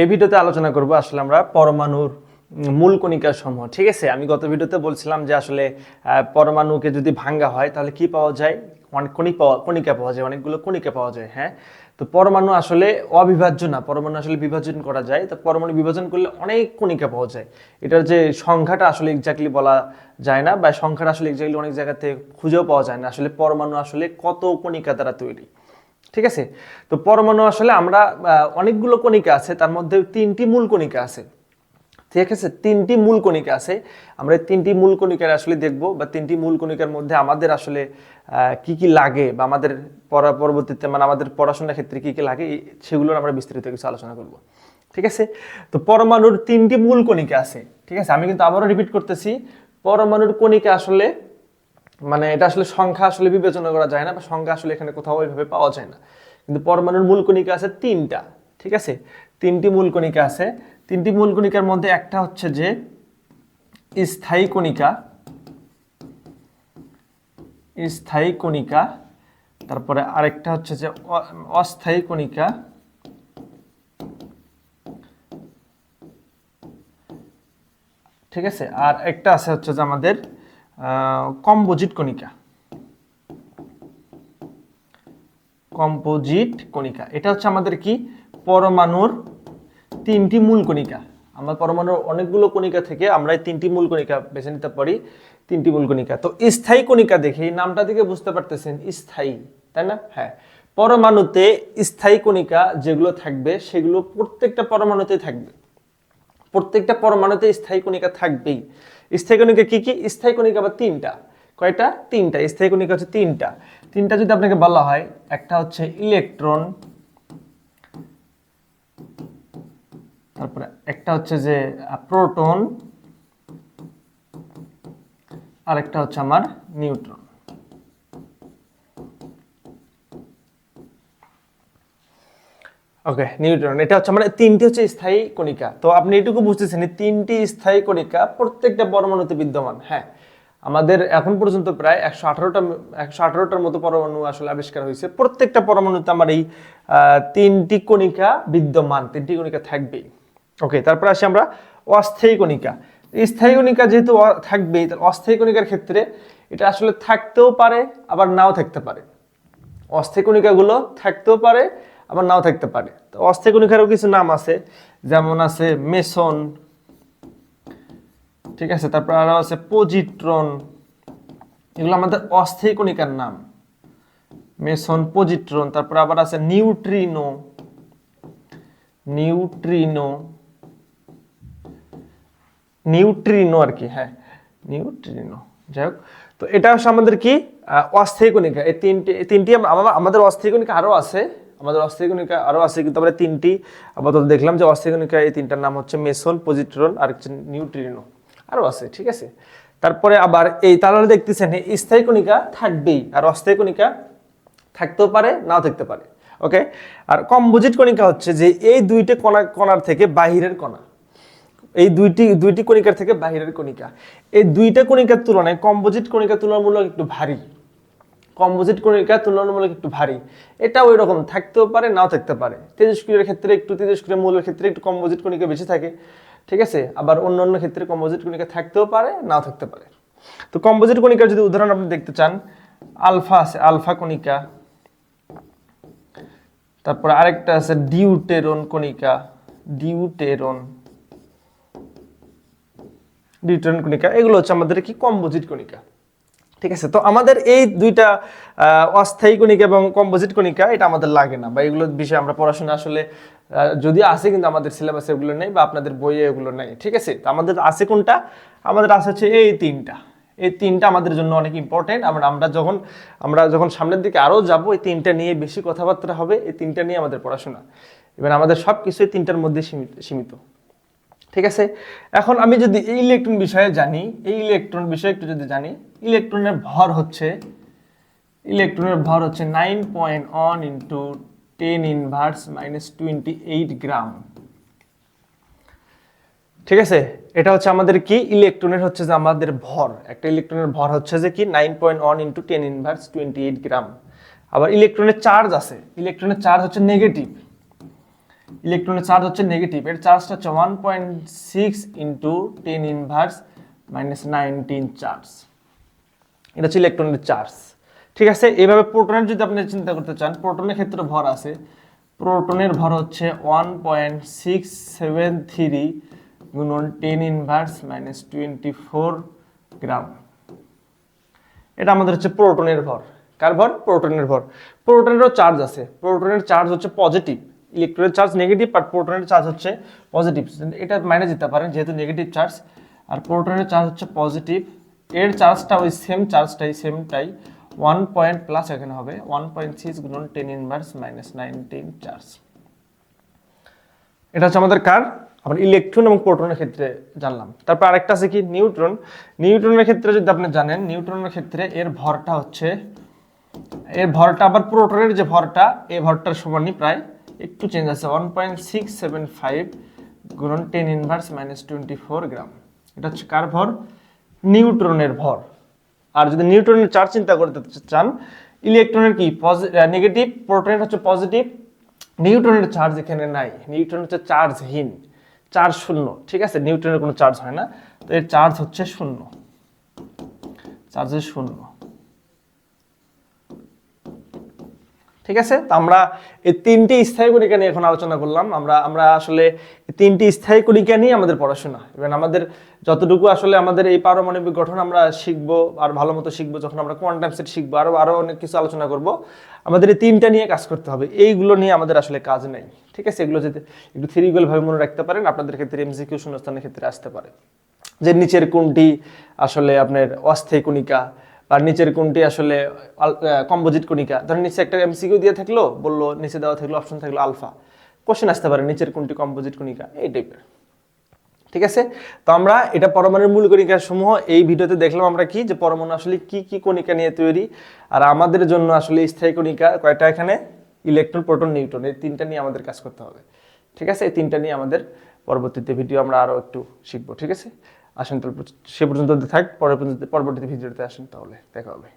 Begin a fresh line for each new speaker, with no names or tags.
এই ভিডিওতে আলোচনা করব আসলে আমরা পরমাণুর মূল কণিকা সমূহ। ঠিক আছে? আমি গত ভিডিওতে বলছিলাম যে আসলে পরমাণুকে যদি ভাঙ্গা হয়, তাহলে কি পাওয়া যায়? অনেক কণিক পাওয়া, কণিকা পাওয়া যায়, অনেকগুলো কণিকা পাওয়া যায় হ্যাঁ? তো পরমাণু আসলে অবিভাজ্য না। পরমাণু আসলে বিভাজন করা যায়। তো পরমাণু বিভাজন করলে অনেক কণিকা পাওয়া যায়। এটার যে সংখ্যাটা আসলে এক্স্যাক্টলি বলা যায় না, বা সংখ্যাটা আসলে এক্স্যাক্টলি অনেক জায়গাতে খুঁজেও পাওয়া যায় না। আসলে পরমাণু আসলে কত কণিকা দ্বারা তৈরি? ঠিক আছে? তো পরমাণু আসলে আমরা অনেকগুলো কণিকা আছে, তার মধ্যে তিনটি মূল কণিকা আছে। ঠিক আছে? তিনটি মূল কণিকা আছে। আমরা তিনটি মূল কণিকার আসলে দেখব বা তিনটি মূল কণিকার মধ্যে আমাদের আসলে কি কি লাগে বা আমাদের পড়া পরবর্তীতে মানে আমাদের পড়াশোনার ক্ষেত্রে কি কি লাগে সেগুলোর আমরা বিস্তারিত কিছু আলোচনা করব। ঠিক আছে? তো পরমাণুর তিনটি মূল কণিকা আছে। ঠিক আছে? আমি কিন্তু আবারও রিপিট করতেছি। পরমাণুর কণিকা আসলে মানে এটা আসলে সংখ্যা আসলে বিবেচনা করা যায় না বা সংখ্যা আসলে এখানে কোথাও ওইভাবে পাওয়া যায় না। কিন্তু পরমাণুর মূল কণিকা আছে তিনটা, ঠিক আছে? তিনটি মূল কণিকা আছে। তিনটি মূল কণিকার মধ্যে একটা হচ্ছে যে স্থায়ী কণিকা স্থায়ী কণিকা, তারপরে আরেকটা হচ্ছে যে অস্থায়ী কণিকা, ঠিক আছে? আর একটা আছে হচ্ছে যে আমাদের কম্পোজিট কণিকা। কম্পোজিট কণিকা। এটা হচ্ছে আমাদের কি? পরমাণুর তিনটি মূল কণিকা। আমরা পরমাণুর অনেকগুলো কণিকা থেকে আমরা এই তিনটি মূল কণিকা বেছে নিতে পারি, তিনটি মূল কণিকা। তো স্থায়ী কণিকা দেখে এই নামটা থেকে বুঝতে পারতেছেন, স্থায়ী, তাই না? হ্যাঁ। পরমাণুতে স্থায়ী কণিকা যেগুলো থাকবে, সেগুলো প্রত্যেকটা পরমাণুতে থাকবে। প্রত্যেকটা পরমাণুতে স্থায়ী কণিকা থাকবেই। স্থায়ী কণিকা কি কি? স্থায়ী কণিকা বা তিনটা। কয়টা? তিনটা। স্থায়ী কণিকা হচ্ছে তিনটা। তিনটা যদি আপনাকে বলা হয়, একটা হচ্ছে ইলেকট্রন, তারপরে একটা হচ্ছে যে প্রোটন আর একটা হচ্ছে আমার নিউট্রন। ওকে নিউট্রন এটা হচ্ছে আমরা তিনটি হচ্ছে স্থায়ী কণিকা। তো আপনি এটুকু বুঝতেছেন তিনটি স্থায়ী কণিকা প্রত্যেকটা পরমাণুতে বিদ্যমান। হ্যাঁ আমাদের এখন পর্যন্ত প্রায় একশো আঠারোটা, একশো আঠারোটার মতো পরমাণু আসলে আবিষ্কার হয়েছে। প্রত্যেকটা পরমাণুতে আমার এই তিনটি কণিকা বিদ্যমান, তিনটি কণিকা থাকবেই। ওকে তারপরে আসি আমরা অস্থায়ী কণিকা। স্থায়ী কণিকা যেহেতু থাকবেই, তাহলে অস্থায়ী কণিকার ক্ষেত্রে এটা আসলে থাকতেও পারে, আবার নাও থাকতে পারে। অস্থায়ী কণিকাগুলো থাকতেও পারে আবার নাও থাকতে পারে। তো অস্থায়ী কণিকারও কিছু নাম আছে, যেমন আছে মেসন, ঠিক আছে, তারপর আরও আছে পজিট্রন, এগুলো আমাদের অস্থায়ী কণিকার নাম। মেসন, পজিট্রন, তারপর আবার আছে নিউট্রিনো নিউট্রিনো নিউট্রিনো আর কি হ্যাঁ নিউট্রিনো, যাই হোক। তো এটা হচ্ছে আমাদের কি অস্থায়ী কণিকা। এই তিনটি তিনটি আমাদের অস্থায়ী কণিকা আরও আছে। আমাদের অস্থায়ী কণিকা আরও আছে, কিন্তু আমরা তিনটি আপাতত দেখলাম যে অস্থায়ী কণিকা এই তিনটার নাম হচ্ছে মেসন পজিট্রন আর হচ্ছে নিউট্রিনো। আরও আছে, ঠিক আছে? তারপরে আবার এই তাহলে দেখতেছেন স্থায়ী কণিকা থাকবেই, আর অস্থায়ী কণিকা থাকতেও পারে, নাও থাকতে পারে, ওকে? আর কম্পোজিট কণিকা হচ্ছে যে এই দুইটি কণা, কণার থেকে বাহিরের কণা। এই দুইটি দুইটি কণিকার থেকে বাহিরের কণিকা। এই দুইটা কণিকার তুলনায় কম্পোজিট কণিকা তুলনামূলক একটু ভারী। কম্পোজিট কণিকা তুলনামূলক একটু ভারী। এটা ওই রকম থাকতেও পারে, নাও থাকতে পারে। তেজস্ক্রিয়ের ক্ষেত্রে একটু তেজস্ক্রিয় মূলের ক্ষেত্রে একটু কম্পোজিট কণিকা বেশি থাকে, ঠিক আছে? আবার অন্য অন্য ক্ষেত্রে কম্পোজিট কণিকা থাকতেও পারে, নাও থাকতে পারে। তো কম্পোজিট কণিকার যদি উদাহরণ আপনি দেখতে চান, আলফা আছে, আলফা কণিকা। তারপরে আরেকটা আছে ডিউটেরন কণিকা, ডিউটেরন। ডিউটেরন কণিকা, এগুলো হচ্ছে আমাদের কি? কম্পোজিট কণিকা। ঠিক আছে? তো আমাদের এই দুইটা অস্থায়ী কণিকা এবং কম্পোজিট কণিকা, এটা আমাদের লাগে না বা এগুলোর বিষয়ে আমরা পড়াশোনা আসলে যদি আছে কিন্তু আমাদের সিলেবাসে এগুলো নেই বা আপনাদের বইয়ে এগুলো নেই, ঠিক আছে? তো আমাদের আছে কোনটা? আমাদের আছে হচ্ছে এই তিনটা। এই তিনটা আমাদের জন্য অনেক ইম্পর্টেন্ট আমরা আমরা যখন আমরা যখন সামনের দিকে আরও যাব, এই তিনটা নিয়ে বেশি কথাবার্তা হবে, এই তিনটা নিয়ে আমাদের পড়াশোনা। এবার আমাদের সব কিছু এই তিনটার মধ্যে সীমিত সীমিত। ঠিক আছে? এখন আমি যদি এই ইলেকট্রন বিষয়ে জানি, এই ইলেকট্রন বিষয়ে একটু যদি জানি ইলেকট্রনের ভর হচ্ছে ইলেকট্রনের ভর হচ্ছে nine point one into ten inverse minus twenty eight gram ঠিক আছে? এটা হচ্ছে আমাদের কি? ইলেকট্রনের হচ্ছে যে আমাদের ভর। একটা ইলেকট্রনের ভর হচ্ছে যে কি? Nine point one into ten inverse twenty eight gram আবার ইলেকট্রনের চার্জ আছে। ইলেকট্রনের চার্জ হচ্ছে নেগেটিভ ইলেকট্রনের চার্জ হচ্ছে নেগেটিভ এর চার্জটা হচ্ছে one point six into ten inverse minus nineteen charge এটা হচ্ছে ইলেকট্রনের চার্জ ঠিক আছে? এইভাবে প্রোটনের যদি আপনি চিন্তা করতে চান প্রোটনের ক্ষেত্রে ভর আছে। প্রোটনের ভর হচ্ছে one point six seven three গুণন ten inverse minus twenty four gram এটা আমাদের হচ্ছে প্রোটনের ভর। কার ভর? প্রোটনের ভর। প্রোটনেরও চার্জ আছে। প্রোটনের চার্জ হচ্ছে পজিটিভ ইলেকট্রনের চার্জ নেগেটিভ আর প্রোটনের চার্জ হচ্ছে পজিটিভ এটা মাইনে দিতে পারেন, যেহেতু নেগেটিভ চার্জ আর প্রোটনের চার্জ হচ্ছে পজিটিভ এর চার্জটা ওই সেম চার্জটাই সেমটাই ওয়ান পয়েন্ট প্লাস এখানে হবে। ওয়ান পয়েন্ট সিক্স গুণন ten inverse minus nineteen charge এটা হচ্ছে আমাদের কার? আমরা ইলেকট্রন এবং প্রোটনের ক্ষেত্রে জানলাম। তারপর আরেকটা আছে কি? নিউট্রন নিউট্রনের ক্ষেত্রে যদি আপনি জানেন নিউট্রনের ক্ষেত্রে এর ভরটা হচ্ছে, এর ভরটা আবার প্রোটনের যে ভরটা এই ভরটার সমানই প্রায় একটু চেঞ্জ আছে one point six seven five গুণন ten inverse minus twenty four gram এটা হচ্ছে কার ভর? নিউট্রনের ভর। আর যদি নিউট্রনের চার্জ চিন্তা করতে চান, ইলেকট্রনের কি? নেগেটিভ প্রোটনের হচ্ছে পজিটিভ নিউটনের চার্জ এখানে নাই। নিউটন হচ্ছে চার্জহীন চার্জ শূন্য ঠিক আছে? নিউটনের কোনো চার্জ হয় না। তো এর চার্জ হচ্ছে শূন্য। চার্জ হচ্ছে শূন্য ঠিক আছে? তো আমরা এই তিনটি স্থায়ী কণিকা নিয়ে এখন আলোচনা করলাম। আমরা আমরা আসলে তিনটি স্থায়ী কণিকা নিয়ে আমাদের পড়াশোনা। এবং আমাদের যতটুকু আসলে আমাদের এই পারমাণবিক গঠন আমরা শিখব আর ভালো মতো শিখব, যখন আমরা কোয়ান্টাম সেট শিখব, আরও আরও অনেক কিছু আলোচনা করব, আমাদের এই তিনটা নিয়ে কাজ করতে হবে। এইগুলো নিয়ে আমাদের আসলে কাজ নেই। ঠিক আছে? এগুলো যদি একটু থ্রিগুলো ভাবে মনে রাখতে পারেন, আপনাদের ক্ষেত্রে এমসিকিউ শূন্যস্থানের ক্ষেত্রে আসতে পারে। যে নিচের কোনটি আসলে আপনার অস্থায়ী কণিকা বা নিচের কোনটি আসলে কম্পোজিট কণিকা? ধরেন নিচে একটা এমসিকিউ দিয়ে থাকল, বলল নিচে দেওয়া থাকল অপশন থাকল আলফা কোশ্চেন আসতে পারে, নিচের কোনটি কম্পোজিট কণিকা? এই টাইপের ঠিক আছে? তো আমরা এটা পরমাণুর মূল কণিকা সমূহ এই ভিডিওতে দেখলাম আমরা কি, যে পরমাণু আসলে কি কি কণিকা নিয়ে তৈরি, আর আমাদের জন্য আসলে স্থায়ী কণিকা কয়টা এখানে? ইলেকট্রন প্রোটন নিউট্রন এই তিনটা নিয়ে আমাদের কাজ করতে হবে। ঠিক আছে? এই তিনটা নিয়ে আমাদের পরবর্তীতে ভিডিও আমরা আরও একটু শিখব। ঠিক আছে? আসেন তাহলে সে পর্যন্ত থাক পরে পর্যন্ত পরবর্তীতে ভিডিওতে আসেন তাহলে দেখা হবে।